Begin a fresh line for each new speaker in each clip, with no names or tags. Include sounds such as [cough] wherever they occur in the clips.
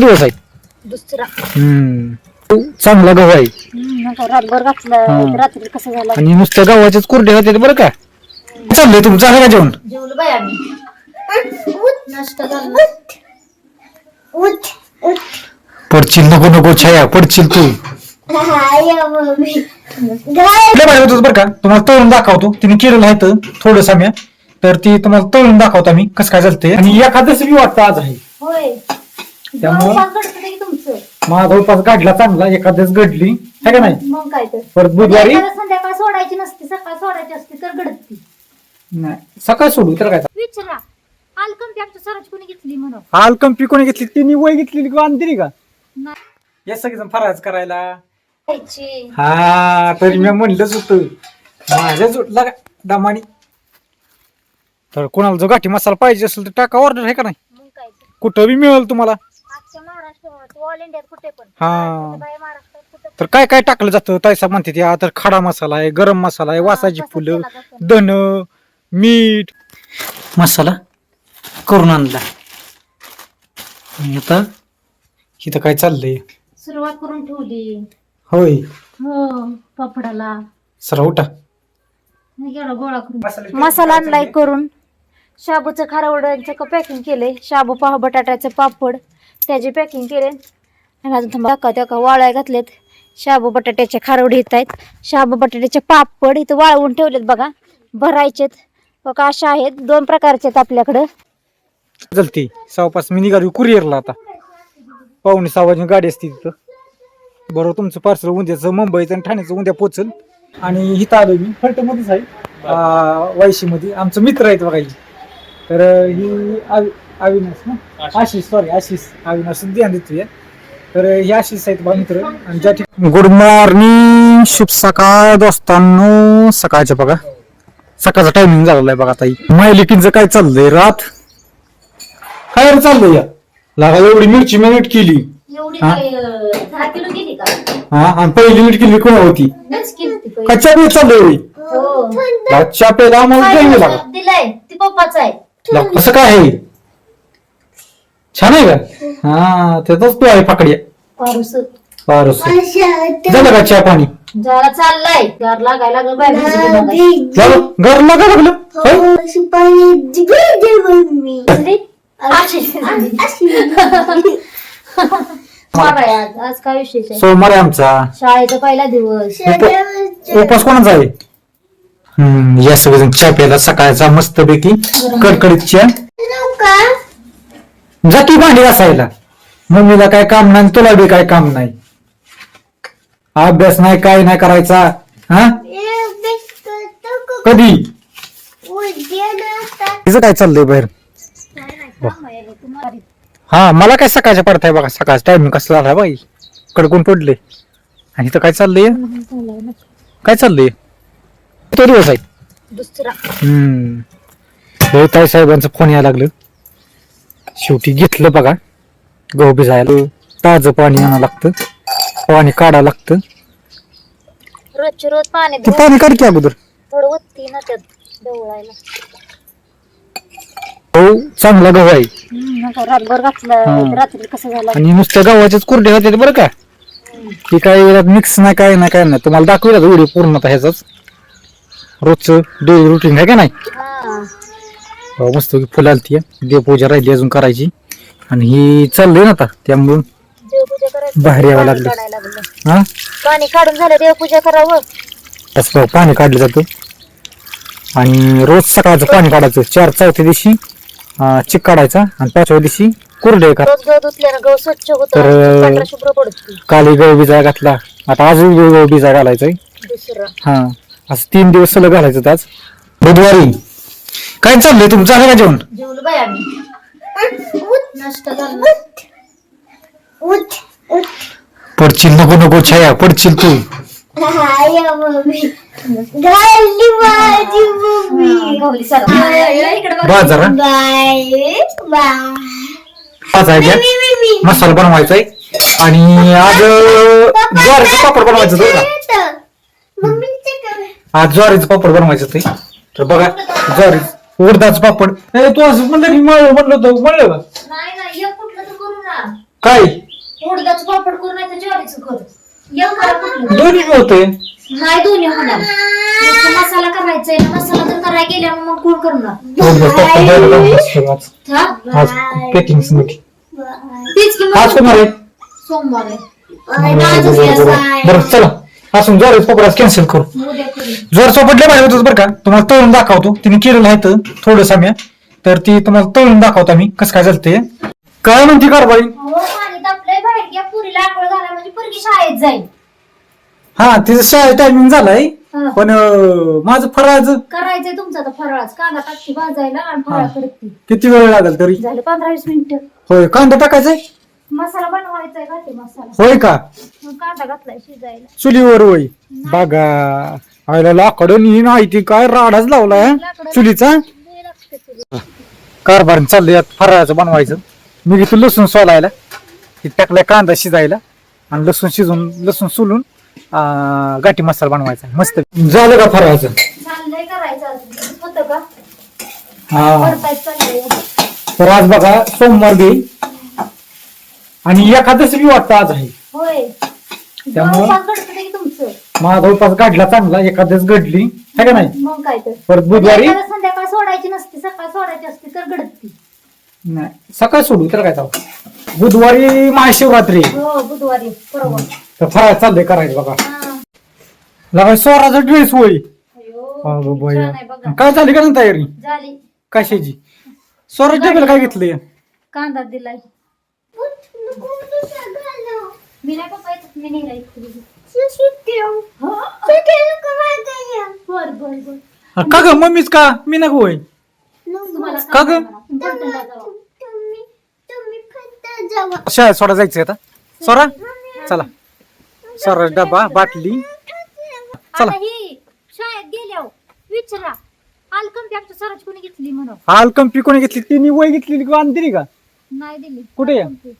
तो दिवस आहे
दुसरा.
हम्म. चांगला गहू आहे.
हम्म, आता रातभर. घातलं रात्री कसं झालं?
आणि नुसत्या गव्हाचेच कुरडे होते बरं का? चाललंय तुमचं झालं का जेवण.
जेवलो बाय आम्ही. नाश्ता झाला.
पडशील नको नको छाया पडशील तू. लय भारी होतं बरं का? तुम्हाला तळून दाखवतो. तिने केलेलं आहे तर थोडं साम्या. तर ती तुम्हाला तळून दाखवतो आम्ही कसं काय चालतंय आणि एखादच बी वाटतं आज आहे.
होय.
त्यामुळं-
की
माझा उपास गाडला चांगला एखादच घडली. है का नाही?
मग काय तर.
परत बुधवारी
एखादं संध्याकाळ सोडायची नसते सकाळ सोडायची असते तर घडती.
नाही. सकाळ सोडू तर काय?
विचारा. आमच्या सराची कोणी घेतली म्हणून?
घेतली? तिने वय घेतलेली किंवा आणली का?
नाही.
या सगळेजण फराज करायला.
खायची.
हा तरी मी म्हणलंच होतं. माझ्या जुटला का? दमानी. तर कोणाला जो गाठी मसाला पाहिजे असेल तर टाका. ऑर्डर आहे का नाही?
मग काय तर.
कुठं बी मिळेल तुम्हाला.
आजच्या महाराष्ट्रात ऑल इंडियात कुठे पण.
हा.
बाय महाराष्ट्रात कुठे
तर काय काय टाकलं जातं? तायसा म्हणते त्या तर खडा मसाला आहे गरम मसाला आहे वासाची फुलं. धन मीठ. मसाला करून आणला. आणि आता इथं काय चाललंय?
सुरुवात करून ठेवली.
होय.
हो पापडाला.
सर उठा.
एवढा गोळा करून मसाला आणलाय करून. शाबूचं खारवड्यांचं पॅकिंग केले शाबू पाह बटाट्याचे पापड. त्याचे पॅकिंग केले. आणि अजून थांबा त्या त्या वाळ्या घातलेत शाबू बटाट्याचे खारवडे येत आहेत शाबू बटाट्याचे पापड इथं वाळवून ठेवलेत बघा. भरायचेत. बघा अशा आहेत दोन प्रकारचे आहेत आपल्याकडं.
चलते. सहापास मी निघाली कुरिअरला आता. पाहुणे सहा वाजून गाडी असते तिथं. बरोबर तुमचं पार्सल उद्याचं मुंबईचं आणि ठाण्याचं उद्या पोचल. आणि इथं आलो मी. फलटमध्येच आहे. वायशीमध्ये. आमचं मित्र आहेत बघा ही. तर ही अविनाश ना? आशिष. सॉरी आशिष. अविनाश ध्यान देतो या तर हे आशिष आहेत बघा मित्र. आणि ज्या ठिकाणी गुड मॉर्निंग शुभ सकाळ दोस्तांनो. सकाळच्या बघा. सकाळचा टायमिंग झालेला आहे बघा ताई. मायलिकींचं काय चाललंय? रात? काय रे चाललंय या? लागा एवढी मिरची मिनिट केली.
एवढी
हा?
का?
हा? आणि पहिली मिनिट केली कोण होती. कच्च्या पेट चाललंय एवढी
हो.
आम्हाला लागा
दिलं? दिलंय. ती पप्पाचा आहे.
लागा. कसं काय आहे? छान आहे का? हा. त्याचाच तो आहे पाकड्या
पारूस.
पारस. झालं का चहा पाणी.
जरा चाललाय. लागायला लागलं बाहेर.
झालं घर लागा लागलं. होय?
भिजली? अशी भिजली. बाबा [laughs] आहे आज. आज काय विशेष आहे?
सोमवार आहे आमचा.
शाळेचा पहिला दिवस.
उप- उपास कोणाचा आहे? हम्म या सगळेजण चहा प्यायला सकाळचा मस्त पैकी कडकडीत चहा. जा की भांडी घासायला. मम्मीला काय काम नाही तुला बी काय काम नाही. अभ्यास नाही काय नाही करायचा. हा? कधी? तिचं काय चाललंय बाहेर? हा मला काय सकाळच्या पडताय बघा. सकाळचा टायमिंग कसला झाला बाई. कडकून पडले आणि इथं काय चाललंय? काय चाललंय? तो दिवस आहे?
दुसरा.
हम्म. हे ताई साहेबांचं फोन यायला लागलं. शेवटी घेतलं बघा. गहू भिजायला ताजं पाणी आणावं लागतं. पाणी काढावं लागतं.
रोजचे रोज पाणी
तू पाणी काढ की अगोदर.
थोडं वत्ती ना त्यात ढवळायला
हो चांगला गहू आहे.
हम्म, नका रातभर घातलं. रात्री कसं झालं?
आणि नुसत्या गव्हाचेच कुरडे होते बरं का? ती काय मिक्स नाही काय नाही काय नाही. तुम्हाला दाखवलं व्हिडिओ पूर्ण ह्याचाच? रोजचं डेली रुटीन आहे का नाही?
हो,
मस्त फुलं आलती. देवपूजा राहिली अजून करायची. आणि ही चाललंय ना आता. त्यामुळं बाहेर यावं लागलं. हा?
पाणी काढून झालं देवपूजा करावं.
तसं पाणी काढलं जातं. आणि रोज सकाळचं पाणी काढायचं. चार चौथ्या दिवशी चिक काढायचा. आणि पाचव्या दिवशी कुरडे का तर- काली गहू बिजा घातला. आता अजून गहू बिजा घालायचंय.
दुसरं.
हा. असं तीन दिवस सलग घालायचं आज. बुधवारी. काय चाललंय तुमचं आहे का जेवण?
जेवलो बाय आम्ही. नाश्ता झाला.
पडशील नको नको छाया पडशील तू.
गहू सरा इकडे बघ.
बाजार पाच आहे मसाला बनवायचा आहे आणि आज अं, ज्वारीचं पापड बनवायचं होतं का? आज ज्वारीचं पापड बनवायचं ते तर बघा ज्वारी उडदाचं पापड. ए तू असं म्हणलं की मळ म्हणलं होतं म्हणलं का?
नाही नाही एक कुठलं तर करू ना.
काय?
उडदाचं पापड करू नाही तर ज्वारीचं करू. एक करा कुठलं?
दोन्ही होते.
नाही दोन्ही होणार. नुसतं मसाला करायचा आहे मसाला जर करायला गेल्या मग कोण करणार? हा?
आज पॅकिंग
तीच की
आज
मग
कोण आहे.
सोमवार आहे. आजच आहे. असं.
बरं चला. असून ज्वारीच पकडाच कॅन्सल करू.
उद्या करू.
जर होतं बरं का. तुम्हाला तळून दाखवतो. तिने केलेलं आहे तर थोडं साम्या तर ती तुम्हाला तळून दाखवतो आम्ही कसं काय चालते काय म्हणते कारभारी?
हो पाणी तापलंय बाहेर घ्या पुरीला आंघोळ घाला म्हणजे पुरगी शाळेत जाईल.
हा तिचं शाळे टायमिंग झालाय.
हा.
पण अं, माझं फराळाचं.
करायचंय तुमचा फराळच. कांदा टाकते भाजायला आणि फराळ करते.
किती वेळ लागेल तरी?
झाले पंधरा वीस मिनिटं.
होय कांदा टाकायचाय?
मसाला बनवायचा आहे घाते मसाला?
होय का?
मग कांदा घातलाय शिजायला.
चुलीवर होय. बघा. आयला लाकडं नी नाही ती काय राडाच लावलाय चुलीचा?
लय लागतं तुला.
कारभार चाललंय फराळाचं बनवायचं. मी घेतो लसूण सोलायला. हे टाकलाय कांदा शिजायला. आणि लसूण शिजून लसूण सोलून अं, गाठी मसाला बनवायचा. मस्त. झालं का फराळाचं?
चाललंय करायचं अजून. होतं का?
हा.
चाललंय.
तर आज बघा सोमवार बी. आणि एखादच बी वाटतं आज आहे.
होय.
त्यामुळं-
जवळपास घडतं ते की तुमचं.
माझा उपास गाठला चांगला एखादच घडली. है का नाही?
मग काय तर.
परत बुधवारी
संध्याकाळ सोडायची नसते सकाळ सोडायची असते तर घडती.
नाही सकाळ सोडू तर काय चालू बुधवारी महाशिवरात्री.
हो बुधवारी
तर फराळ चाललंय करायचं बघा.
हा.
लगा ड्रेस होई
अयो,
अगं
छान आहे
बया.
बघा.
काय झाली का नाही तयारी?
झाली.
कशाची? स्वराज टेबल काय घेतलंय?
कांदा दिलाय. मी नाही पप्पा येतात मी नाही राहत बर बर बर
का ग मम्मीच का? मी नको होय.
तुम्हाला
का ग? शाळेत सोडा जायचंय आता. सोरा? चला. सोरा डबा बाटली. चला.
आता ही शाळेत गेल्या विचारा. कोणी घेतली म्हणून.
हाल कंपी कोणी घेतली? तिने वय घेतली का? आणि दिली का?
नाही दिली.
कुठे आहे?
आलकंपी.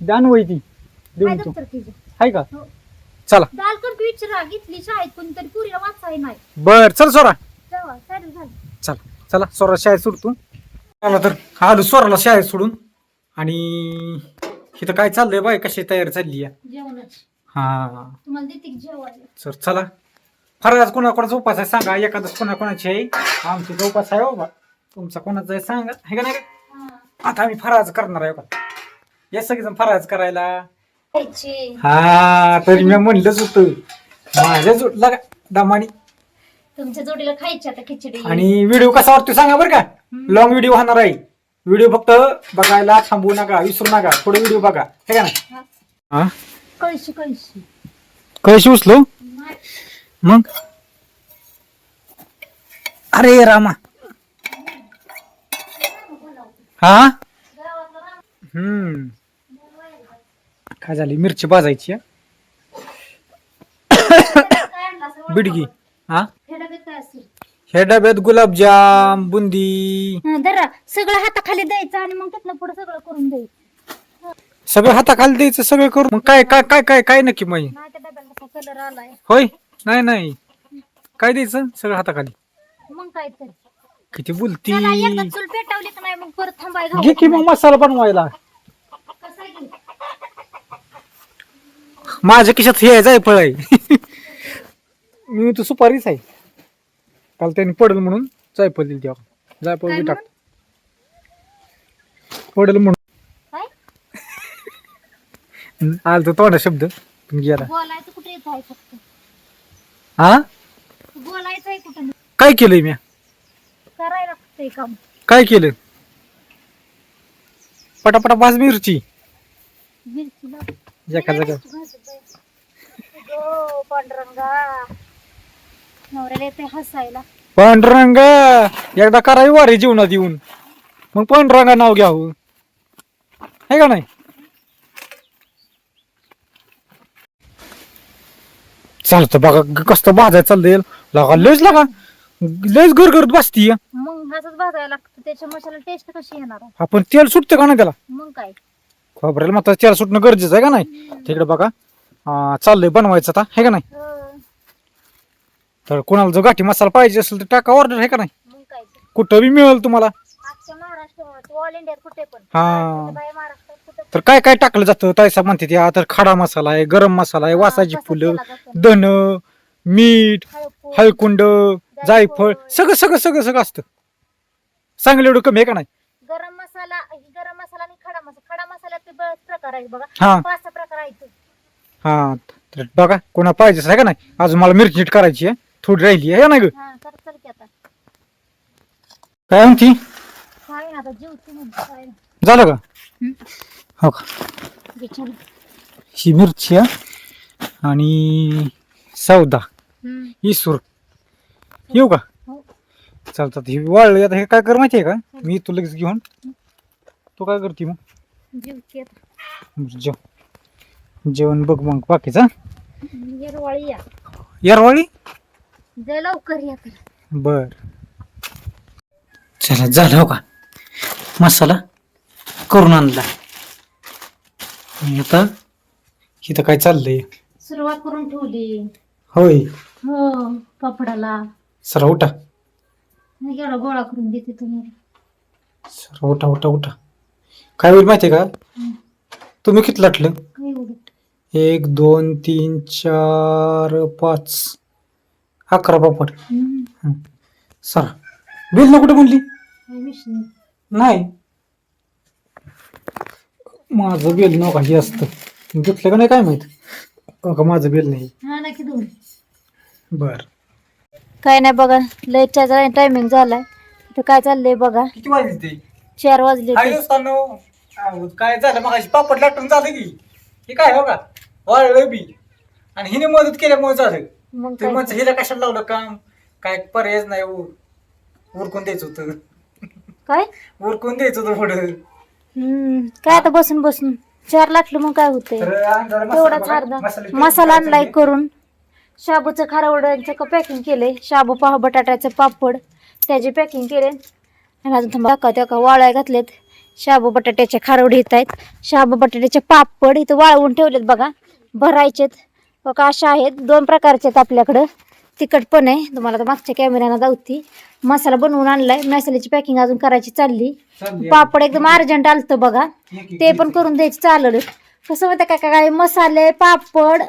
द्यान वय ती. देऊन तू? हाय का?
हो.
चला.
दालकंपी विचारा घेतली शाळेत कोणतरी पुरीला वाचाय नाही.
बर चल सोरा.
चालेल झालं.
चला चला सोरा शाळेत सोडतो. चला तर आलो सोराला शाळेत सोडून. आणि इथं काय चाललंय बाय कशी तयारी चालली आहे
जेवणच.
हा.
तुम्हाला देते की जेवायला?
सर चला. फराळाच कोणाकोणाचा उपास आहे सांगा. एखादं कोणा कोणाची आहे? आमची जो उपास आहे हो बा. तुमचा कोणाचा आहे सांगा. हे का नाही रे?
हा.
आता आम्ही फराळाचं करणार आहे का या सगळेजण फराळाचं करायला.
खायची.
हा तरी मी म्हणलंच होतं. माझ्या जोडला का दमानी.
तुमच्या जोडीला खायची आता खिचडी.
आणि व्हिडिओ कसा वाटतो सांगा बरं का? लॉंग व्हिडिओ होणार आहे. व्हिडिओ फक्त बघायला थांबू नका विसरू नका. पुढे व्हिडिओ बघा. हे का
हा.
हा?
कळशी कळशी.
कशी उचलो. मग? अरे रामा. हा? हम्म. काय झाली? मिरची भाजायची बिडगी हा?
हे डब्यात?
ह्या गुलाबजाम बुंदी.
धरा. सगळं हाताखाली द्यायचं आणि मग त्यातनं पुढे सगळं करून द्यायचं
सगळं हाताखाली द्यायचं सगळं करू मग काय काय काय काय काय नक्की मग?
नाही त्या डब्याला कसा कलर आलाय?
होय? नाही नाही. काय द्यायचं? सगळं हाताखाली.
मग काय तर.
किती बोलती?
त्याला एकदा चूल पेटवली नाही मग परत थांबाय
घे की मग मसाला बनवायला
कसं आहे की?
माझ्या खिशात हे आहे जायफळ आहे मी तर सुपारीच आहे. काल त्यांनी पडल म्हणून जायफळ दिली तेव्हा जायफळ बी टाक. पडल म्हणून. आलं तर तोंडा शब्द गेला.
बोलायचं कुठे येत आहे फक्त?
हा
बोलायचं आहे कुठं? नाही.
काय केलंय मी
करायला लागतंय काम.
काय केलं? पटापटा पाच मिरची. एका जागा
पांडुरंगा. नवऱ्याला येते हसायला.
पांडुरंग एकदा करावी वारे जीवनात येऊन. मग पांडुरंगा नाव घ्यावं आहे का नाही? चालतं बघा कसं भाजाय चाललंय. लगा लयच लागा लयच घर करत बसती
मग असंच भाजायला लागतं त्याच्या मसाला टेस्ट कशी येणार आहे?
आपण तेल सुटतं का नाही त्याला?
मग काय?
खोबऱ्याला मात्र तेल सुटणं गरजेचं आहे का नाही? तिकडे बघा. अं, चाललंय बनवायचं आता आहे का नाही?
हं,
तर कोणाला जर गाठी मसाला पाहिजे असेल तर टाका ऑर्डर आहे का नाही?
मग काय तर.
कुठं बी मिळेल तुम्हाला.
अख्ख्या महाराष्ट्रात ऑल इंडियात कुठे पण.
हा.
बाहेर महाराष्ट्रात कुठे
तर काय काय टाकलं जातं? तायसा म्हणते ते तर खडा मसाला आहे गरम मसाला आहे वासाची फुलं धन मीठ हळकुंड जायफळ सगळं सगळं सगळं सगळं असतं. चांगलं एवढं कमी आहे का नाही?
गरम मसाला ही गरम मसाला आणि खडा मसाला. खडा बरेच प्रकार आहेत बघा.
हा.
पाच सहा प्रकार आहेत.
हा तर बघा कोणा पाहिजे आहे का नाही? अजून मला मिरची नीट करायची आहे. थोडी राहिली आहे नाही ग.
हा की आता.
काय म्हणती?
काय ना आता जेवते काय नाही.
झालं का. हो का. ही मिरची आहे आणि सौदा.
हम्म.
इसूर. येऊ का?
हो.
चालतात ही वाळली आता हे काय कर माहिती आहे का? मी तू लगेच घेऊन. तू काय करते मग?
जेवते आता.
जेव. जेवण बघ मग बाकीचा
येरवाळी या.
येरवाळी?
जय लवकर या तर.
बर. चला झालं हो का? मसाला करून आणला. आणि आता इथं काय चाललंय?
सुरुवात करून ठेवली.
होय.
हो पापडाला.
सरा उठा.
एवढा गोळा करून देते तुम्हाला.
सरा उठा उठा उठा. काय होईल माहितीये का? तुम्ही किती लाटलं?
काय एवढं?
एक दोन तीन चार पाच. अकरा पापड. हं. सरा बिल ना कुठे म्हणली. नाही माझं बिल नका हे असतं. घेतलं का नाही काय माहीत? का का माझं बिल नाही.
हा ना
बर.
काय नाही बघा लाईटचा टायमिंग झालाय. तर काय चाललंय बघा.
किती वाजले ते?
चार वाजले
काय झालं मग पापड लाटून झालं की. हे काय हो का? वाळलं बी. आणि हिने मदत केल्यामुळे झालं.
मग
ते
काय
हिला कशाला लावलं काम? काय पर्यायच नाही उ- उरकून द्यायचं होतं.
काय?
उरकून द्यायचं होतं पुढं.
हम्म काय आता बसून बसून? चार लाटलं मग काय होतंय?
तर आणला मसाला
तेवढाच
बघा,
अर्धा.
मसाल्याची
मसाला आणलाय
करायची.
करून. शाबूचं खारवड्यांचं पॅकिंग केलंय. शाबू पाह बटाट्याचं पापड. त्याचे पॅकिंग केले आणि अजून थांबा का त्या का वाळ्या घातलेत शाबू बटाट्याचे खारवडे येत आहेत शाबू बटाट्याचे पापड इथं वाळवून ठेवलेत बघा. भरायचेत. बघा अशा आहेत. दोन प्रकारचे आहेत आपल्याकडं. तिखट पण आहे. तुम्हाला तर मागच्या कॅमेऱ्यानं दावती. मसाला बनवून आणलाय. मसाल्याची पॅकिंग अजून करायची चालली. पापड एकदम अर्जंट आलतं बघा. ते पण करून द्यायचं चाललं. कसं माहिती काय काय मसाले पापड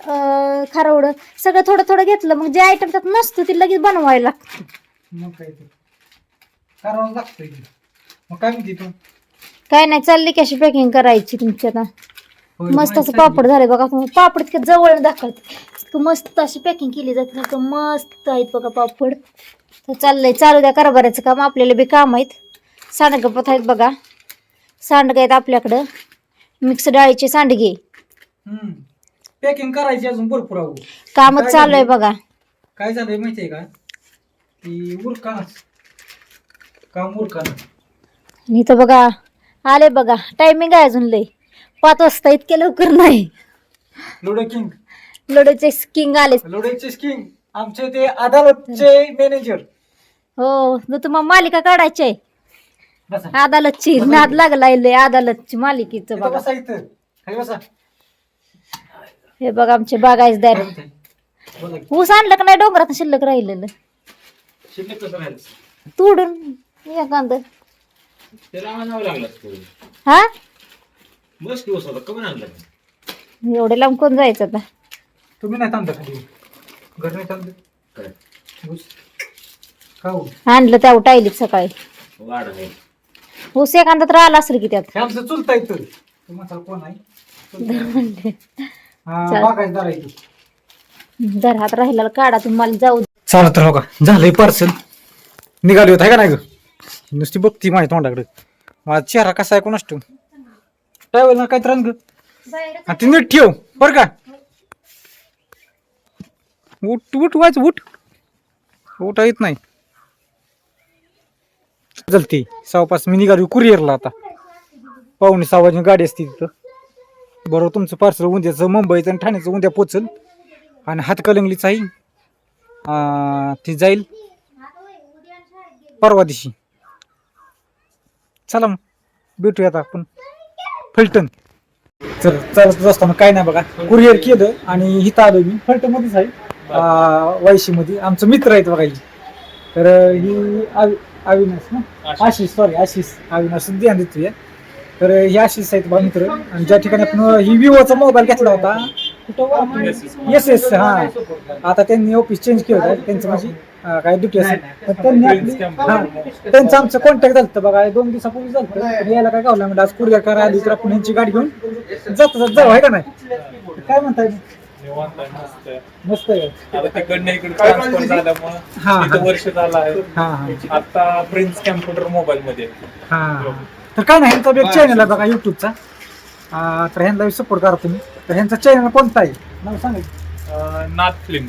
खारवडं सगळं थोडं थोडं घेतलं. मग जे आयटम त्यात नसतं ते लगेच बनवायला लागतं.
काय ते की. तू?
नाही चालली की अशी पॅकिंग करायची तुमची आता मस्त असं पापड झाले बघा पापड इतकं जवळ दाखवत. इतकं मस्त अशी पॅकिंग केली जाते ना, मस्त आहेत बघा पापड. तर चाललंय चालू द्या कारभाराचं काम आपल्याला बी काम आहेत. सांडगं पत आहेत बघा. सांडगं आहेत आपल्याकडं. मिक्स डाळीचे सांडगे.
पॅकिंग करायची अजून भरपूर आहो
कामच चालू आहे
झालंय?
बघा.
काय झालंय माहितीये का? उरका. काम उरकाना
आणि इथं बघा आले बघा. टायमिंग आहे अजून लय. पाच वाजता इतके लवकर नाही.
लोडे किंग.
लढोचे किंग आले.
लोडेचे किंग. आमचे ते अदालतचे मॅनेजर
हो न तुम्हाला मालिका काढायची आहे.
बसा.
अदालतची नाद लागलाय लय अदालतची मालिकेचं
इथं
बघा.
बसा इथं. खाली बसा.
हे बघा आमचे बागायतदार
काय म्हणताय? बोला की.
ऊस आणलं का नाही? डोंगरात शिल्लक राहिलेलं.
शिल्लक कसं राहायचं
तोडून. एखाद
त्याला लागलं.
हा?
बस दिवस होता. कमी आणलं
एवढे लांब कोण जायचं आता?
तुम्ही नाही थांबता खाली. घर नाही थांबत
काय?
ऊस. का हो
आणलं त्या टायलीत सकाळी.
वाढ आहे.
ऊस एखादा तर आला असेल की त्यात.
हे आमचं चुलता येतं तू म्हातारा कोण आहे?
म्हणले
हा
चाल.
बागायतदार आहे तू.
दर हात राहिला काढा तुम्हाला जाऊ
चालत राहो का झालंय पार्सल. निघाली होत आहे का नाही ग? नुसती बघती माझ्या तोंडाकडे. माझा चेहरा कसा आहे कोणास ठेव काय होईल ना काय त्रास ग ती नीट ठेव बर का? उठ उठ वाच उठ. उठा येत नाही. चलते सहा पाच मी निघाली कुरिअरला आता. पाहुणे सहा वाजून गाडी असते तिथं. बरोबर तुमचं पार्सल उद्याचं मुंबईचं आणि ठाण्याचं उद्या पोचल. आणि हातकलंगलीचाही अं, ती जाईल. परवा दिवशी. चला मग भेटूया आता आपण. फलटण. चल चालत असताना काय नाही बघा. कुरिअर केलं आणि इथं आलो मी. फलटण मध्येच आहे. वायशी मध्ये आमचं मित्र आहेत बघा ही. तर ही अवि- अविनाश ना? आशिष. सॉरी आशिष. अविनाश ध्यान देतोय तर हे अशीच आहेत बा मित्र. आणि ज्या ठिकाणी आपण ही विवोचा मोबाईल घेतला होता कुठं? S S. हा. आता त्यांनी ऑफिस चेंज केलं. त्यांचं म्हणजे अं, काय ड्युटी असेल. तर त्यांनी आपली हा त्यांचं आमचं कॉन्टॅक्ट झालं बघा दोन दिवसापूर्वी झालं यायला काय गावला म्हणजे आज कुरिअर करा आली तर आपण यांची गाडी घेऊन जातो जात जाऊ आहे का नाही? काय म्हणताय?
निवांत आहे, मस्त आहे.
मस्त आहे.
आता तिकडनं इकडे ट्रान्सफर झाल्यामुळे
हा, हा.
इथं वर्ष झालं आहे.
हा हा.
आता प्रिन्स कॅम्प्युटर मोबाईल मध्ये.
हा. तर काय नाही ह्यांचा एक चॅनल आहे बघा युट्यूबचा अं, तर ह्यांना सपोर्ट करा तुम्ही. तर ह्यांचा चॅनल कोणता आहे? नाव सांगायचं
अं, नाथ फिल्म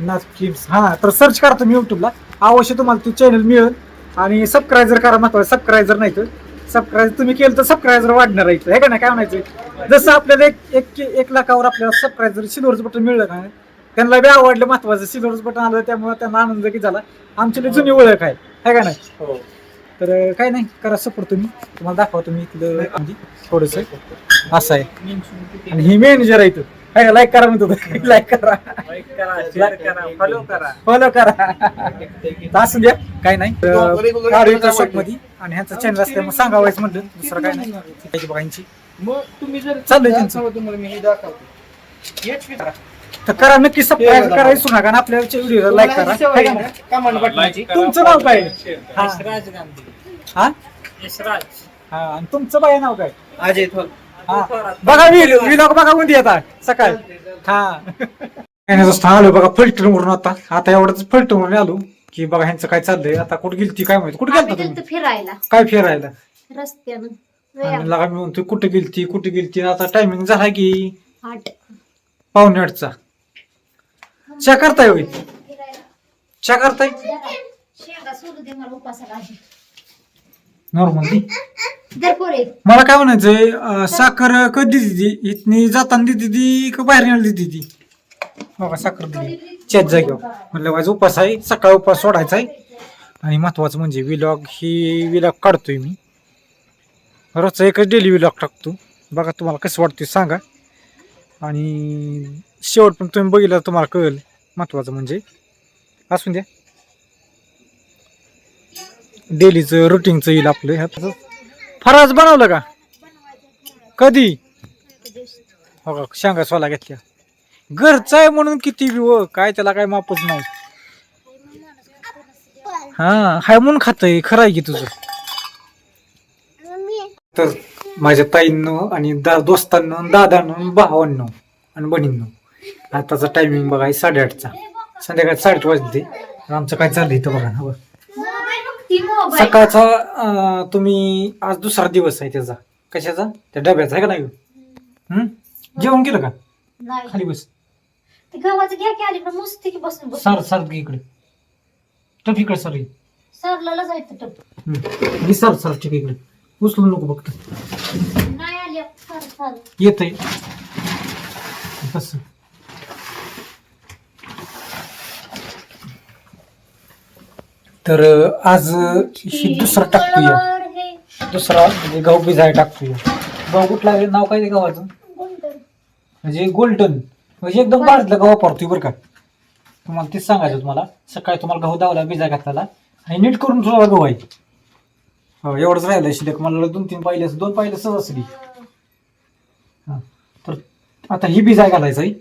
नाच फिल्म्स हा तर सर्च करा तुम्ही युट्यूबला अवश्य तुम्हाला ते चॅनल मिळेल. आणि सबस्क्रायझर करा महत्वाचं सबस्क्रायझर नाही तर. सबस्क्राईब तुम्ही केलं तर सबस्क्रायझर वाढणार आहे हे का नाही? काय म्हणायचं जसं आपल्याला एक एक एक लाखावर आपल्याला सबस्क्रायझर सिल्वरचं बटन मिळलं का त्यांना बी आवडलं महत्वाचं. सिल्वरचं बटन आलं त्यामुळे त्यांना आनंद की झाला. आमची लई जुनी ओळख आहे. है का नाही?
हो.
तर काय नाही. करा सपोर्ट तुम्ही. तुम्हाला दाखवा तुम्ही इथलं म्हणजे थोडस. असं आहे. आणि ही मॅनेजर आहे इथं. लाईक करा म्हणतो लाईक [laughs] करा.
फॉलो करा
फॉलो करा तर असू द्या काय नाही. शॉपमध्ये. आणि ह्यांचा चॅनल असते मग सांगावायचं म्हटलं दुसरं काय नाही. त्याची बघायची
मग तुम्ही जर
चाललंय त्यांचं.
मी हे दाखवतो.
तर करा नक्की सबस्क्राईब करा. विसरू नका आणि आपल्या व्हिडिओ लाईक करा. का नाही?
कमांड बटनाची
करा,
तुमचं नाव काय?
करा,
हा.
यशराज गांधी.
हा?
यशराज
हा आणि तुमचं बाय नाव काय?
अजय थोर.
हा. बघा विलॉग बघा कोणती येतात सकाळ. हा. स्थान आलो बघा फलटण वरून आता. आता एवढंच फलटण वरून आलो की बघा ह्यांचं काय चाललंय? आता कुठे गेलती काय माहिती? कुठे गेलता तुम्ही?
फिरायला.
काय फिरायला?
रस्त्यानं.
आणि. लगा मी म्हणतोय कुठे गेलती कुठे गेलती आता टायमिंग झाला की
आठ.
पावणे आठचा. चा करताय होय? चा करताय?
शेंगा सोडू दे मला उपासाला
नॉर्मल
पोरे.
मला काय म्हणायचंय अं, साखर कधी दिली इथनी जाताना दिली ती का बाहेर नेली दिली ती बघा साखर दिली. चेत जागेवर म्हणलं माझा उपास आहे. सकाळी उपास सोडायचा आहे. आणि महत्वाचं म्हणजे विलॉग ही विलॉग काढतोय मी. रोजचा एकच डेली विलॉग टाकतो. बघा तुम्हाला कसं वाटतं सांगा. आणि शेवट पण तुम्ही बघितलं तर तुम्हाला कळेल. महत्वाचं म्हणजे. असून द्या. डेलीचं रुटीनचं येईल आपलं ह्याचं फराज बनवलं का? कधी? हो का? शेंगा सोला घेतल्या. घरचा आहे म्हणून किती बी व काय त्याला काय मापच नाही. हा हाय म्हणून खातय खरं आहे की तुझं. तर माझ्या ताईंनो आणि दा दोस्तांनो दादानं भावांनो आणि बहिणींनो आताचा टायमिंग बघा आहे साडेआठचा. संध्याकाळी साडेआठ वाजले आमचं काय चाललंय इथं बघा ना बघ सकाळचा तुम्ही आज दुसरा दिवस आहे त्याचा. कशाचा? त्या डब्याचा आहे का नाही? हम्म? जेवण केलं का?
नाही.
खाली बस.
ते गव्हाचं घ्या की आली ना मस्त की बसून बसून
सार सार घे इकडे. टप इकडे सर
सरला जायचं टप.
घे सार सार ठीक इकडे. उचलून नको फक्त
नाही आली. Sir sir.
येत आहे तर आज ही दुसरा टाकतोय. दुसरा म्हणजे गहू बिजाय टाकतोय. गहू कुठला आहे? नाव काय ते गव्हाचं? म्हणजे गोल्डन. म्हणजे एकदम बाळतलं गहू वापरतोय बरं का. तुम्हाला तेच सांगायचं तुम्हाला सकाळी तुम्हाला गहू दावला बिजा घातला. आणि नीट करून ठेवला गहू आहे. हो एवढंच राहिलं शिल्लक. मला दोन तीन पाहिले दोन पाहिले सहज असली हा. तर आता ही बिजाय घालायचं आहे.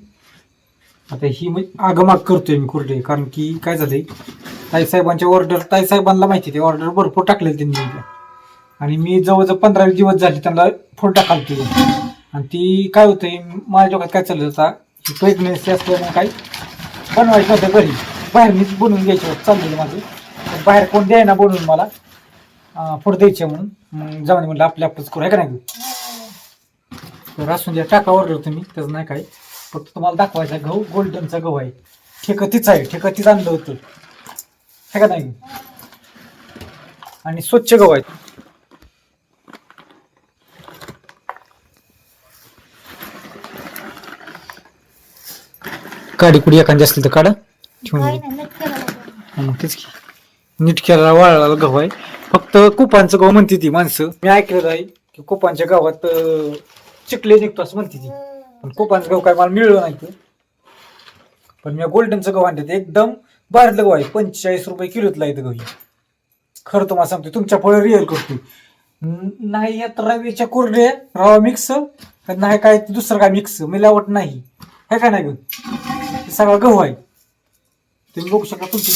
आता ही मी आगमाग करतोय मी कुरडे कारण की काय झालंय ताईसाहेबांच्या ऑर्डर ताईसाहेबांना माहिती ते ऑर्डर भरपूर टाकले त्यांनी आणि मी जवळजवळ पंधरा दिवस झाले त्यांना फोड टाकाल आणि ती काय होतंय माझ्या डोक्यात काय चाललं होता की प्रेग्नेन्सी असल्यामुळे काही बनवायचं होतं घरी. बाहेर मीच बनवून घ्यायचं होतं चाललेलं माझं. बाहेर कोण द्याय ना बनवून मला फोड द्यायचे म्हणून. मग जाऊन म्हणलं आपल्या आपलंच करू आहे का नाही? तर असून द्या टाका ऑर्डर तुम्ही त्याचं नाही काय. फक्त तुम्हाला दाखवायचा गहू गोल्डनचा गहू आहे. ठेकतीच आहे ठेकतीच आणलं होतं. है का नाही? आणि स्वच्छ गहू आहेत. काडी कुडी एखादी असली तर काढा. ठेवून तेच की. नीट केला वाळला गहू आहे. फक्त कुपांचं गहू म्हणते ती माणसं. मी ऐकलेलं आहे की कुपांच्या गावात चिखले निघतो असं म्हणते ती. पण कुपांचं गहू काय मला मिळलं नाही ते. पण मी गोल्डनचं गहू आणते ते एकदम बाहेरलं गहू आहे. पंचेचाळीस रुपये किलोतला येतं गहू हे. खरं तुम्हाला सांगतो तुमच्या फळ रिअल करतो नाही यात रव्याच्या कुरडे रवा मिक्स नाही काय ते दुसरं काय मिक्स मिलावट नाही. हे काय नाही गं? हे सगळं गहू आहे. तुम्ही बघू शकता तुमची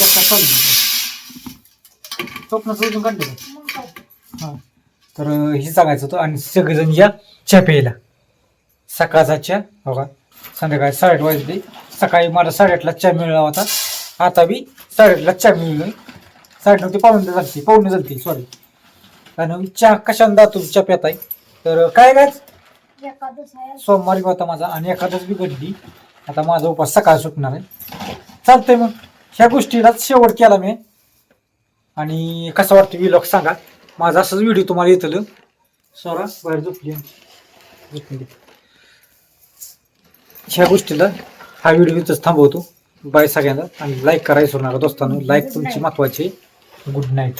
स्वप्नाचं काढलं? हा. तर हे सांगायचं होतं आणि सगळेजण या चहा प्यायला सकाळचा चहा. बघा संध्याकाळी साडेआठ वाजले. सकाळी मला साडेआठला चहा मिळाला होता. आता बी साडेआठला चहा मिळलोय साडेनऊ ते पावणे झालती पावणे झालती सॉरी आणि चहा कशाने जातो चहा प्याताय? तर काय काय सोमवारी होता माझा आणि एखादच बिघडली आता माझा उपास सकाळ सुटणार आहे. चालतंय मग. ह्या गोष्टीलाच शेवट केला मी. आणि कसं वाटतं विलॉग सांगा. माझा असंच व्हिडिओ तुम्हाला येतलं. सोरा बाहेर झोपली झोपली. ह्या गोष्टीला हा व्हिडिओ इथंच थांबवतो. बाय सगळ्यांना. आणि लाईक करायचं होणार नका दोस्तांनो. लाईक तुमची महत्वाची. Good night